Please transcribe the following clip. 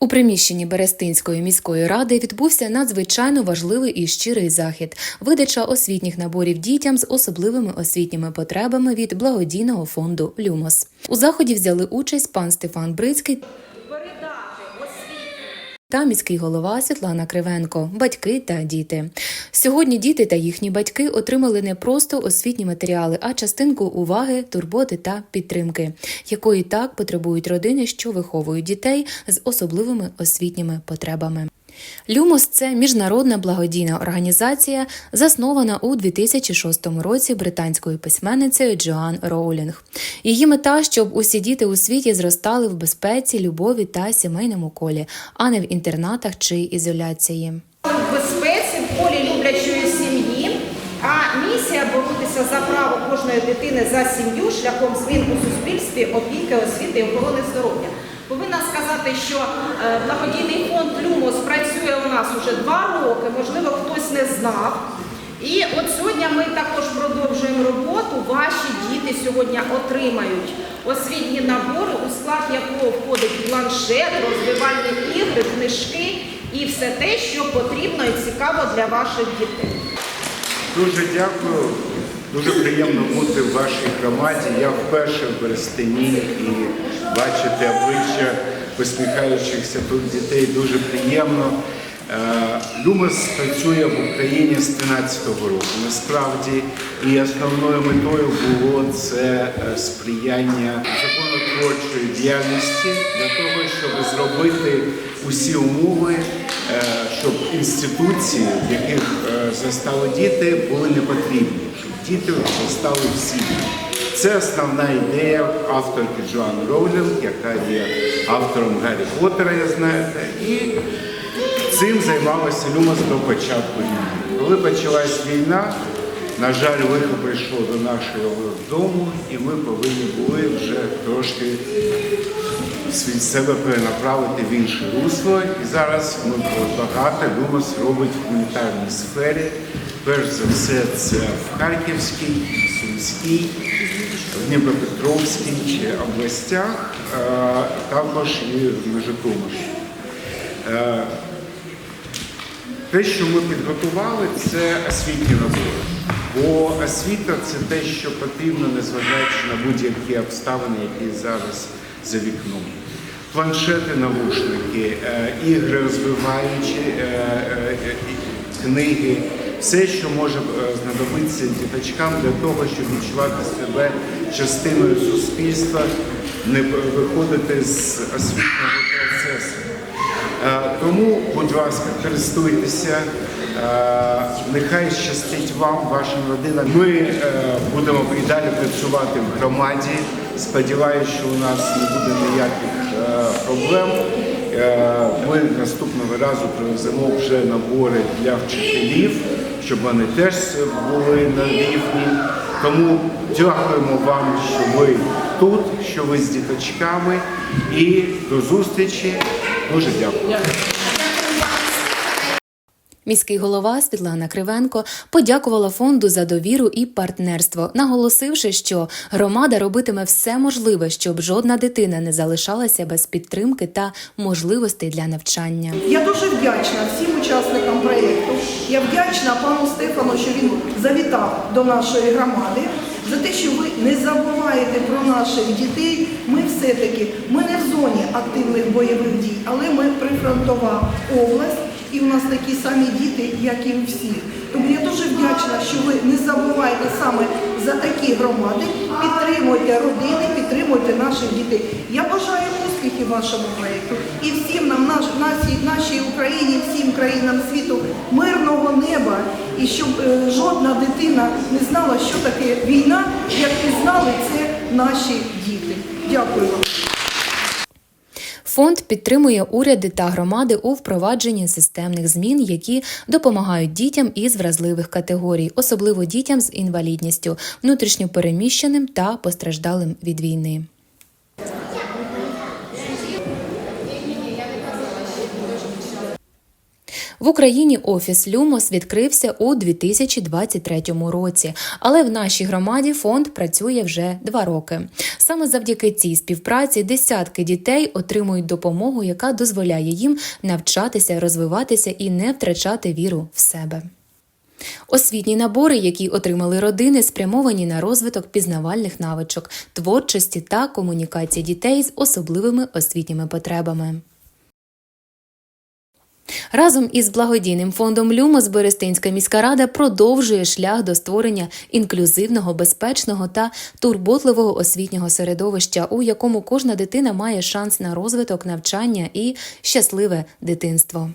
У приміщенні Берестинської міської ради відбувся надзвичайно важливий і щирий захід видача освітніх наборів дітям з особливими освітніми потребами від благодійного фонду Люмос. У заході взяли участь пан Стефан Брицький та міський голова Світлана Кривенко, батьки та діти. Сьогодні діти та їхні батьки отримали не просто освітні матеріали, а частинку уваги, турботи та підтримки, якої так потребують родини, що виховують дітей з особливими освітніми потребами. Люмос це міжнародна благодійна організація, заснована у 2006 році британською письменницею Джоан Роулінг. Її мета, щоб усі діти у світі зростали в безпеці, любові та сімейному колі, а не в інтернатах чи ізоляції. в безпеці, в полі люблячої сім'ї. А місія боротися за право кожної дитини за сім'ю шляхом змін у суспільстві, опіки, освіти і охорони здоров'я. Повинна сказати, що е, благодійний фонд Люмос працює у нас уже два роки, можливо, хтось не знав. І от сьогодні ми також продовжуємо роботу. Ваші діти сьогодні отримають освітні набори, у склад якого входить планшет, розвивальні ігри, книжки і все те, що потрібно і цікаво для ваших дітей. Дуже дякую. Дуже приємно бути в вашій громаді. Я вперше в Берестині і бачити обличчя посміхаючихся тут дітей дуже приємно. Е, Люмос працює в Україні з 13-го року. Насправді, і основною метою було це е, сприяння законотворчої діяльності для того, щоб зробити усі умови, е, щоб інституції, в яких зростали діти, були не діти зростали всі. Це основна ідея авторки Джоан Роулінг, яка є автором Гаррі Поттера, я знаєте, і цим займалася Люмас до початку війни. Коли почалась війна, на жаль, лихо прийшло до нашого дому, і ми повинні були вже трошки свій себе перенаправити в інше русло. І зараз ми багато Люмос робить в гуманітарній сфері. Перш за все, це в Харківській, Сумській, в Дніпропетровській чи областях, також і на Житомирщині. Е, Те, що ми підготували, це освітні набори. Бо освіта це те, що потрібно, незважаючи на будь-які обставини, які зараз за вікном. Планшети, навушники, е, ігри розвиваючі, е, е, книги, все, що може знадобитися діточкам для того, щоб відчувати себе частиною суспільства, не виходити з освітнього процесу. Тому, будь ласка, користуйтеся. Е, Нехай щастить вам, вашим родинам. Ми е, будемо і далі працювати в громаді. Сподіваюся, що у нас не буде ніяких е, проблем. Ми наступного разу привеземо вже набори для вчителів, щоб вони теж були на рівні. Тому дякуємо вам, що ви тут, що ви з діточками. І до зустрічі. Дуже дякую. Міський голова Світлана Кривенко подякувала фонду за довіру і партнерство, наголосивши, що громада робитиме все можливе, щоб жодна дитина не залишалася без підтримки та можливостей для навчання. Я дуже вдячна всім учасникам проєкту. Я вдячна пану Стефану, що він завітав до нашої громади. За те, що ви не забуваєте про наших дітей, ми все-таки ми не в зоні активних бойових дій, але ми прифронтова область, і у нас такі самі діти, як і у всіх. Тому я дуже вдячна, що ви не забуваєте саме за такі громади, підтримуйте родини, підтримуйте наших дітей. Я бажаю успіхів вашому проєкту і всім нам, наш, нашій, нашій Україні, всім країнам світу мирного неба, і щоб е, жодна дитина не знала, що таке війна, як і знали це наші діти. Дякую вам. Фонд підтримує уряди та громади у впровадженні системних змін, які допомагають дітям із вразливих категорій, особливо дітям з інвалідністю, внутрішньопереміщеним та постраждалим від війни. В Україні офіс Люмос відкрився у 2023 році, але в нашій громаді фонд працює вже два роки. Саме завдяки цій співпраці десятки дітей отримують допомогу, яка дозволяє їм навчатися, розвиватися і не втрачати віру в себе. Освітні набори, які отримали родини, спрямовані на розвиток пізнавальних навичок, творчості та комунікації дітей з особливими освітніми потребами. Разом із благодійним фондом Люмос Берестинська міська рада продовжує шлях до створення інклюзивного, безпечного та турботливого освітнього середовища, у якому кожна дитина має шанс на розвиток, навчання і щасливе дитинство.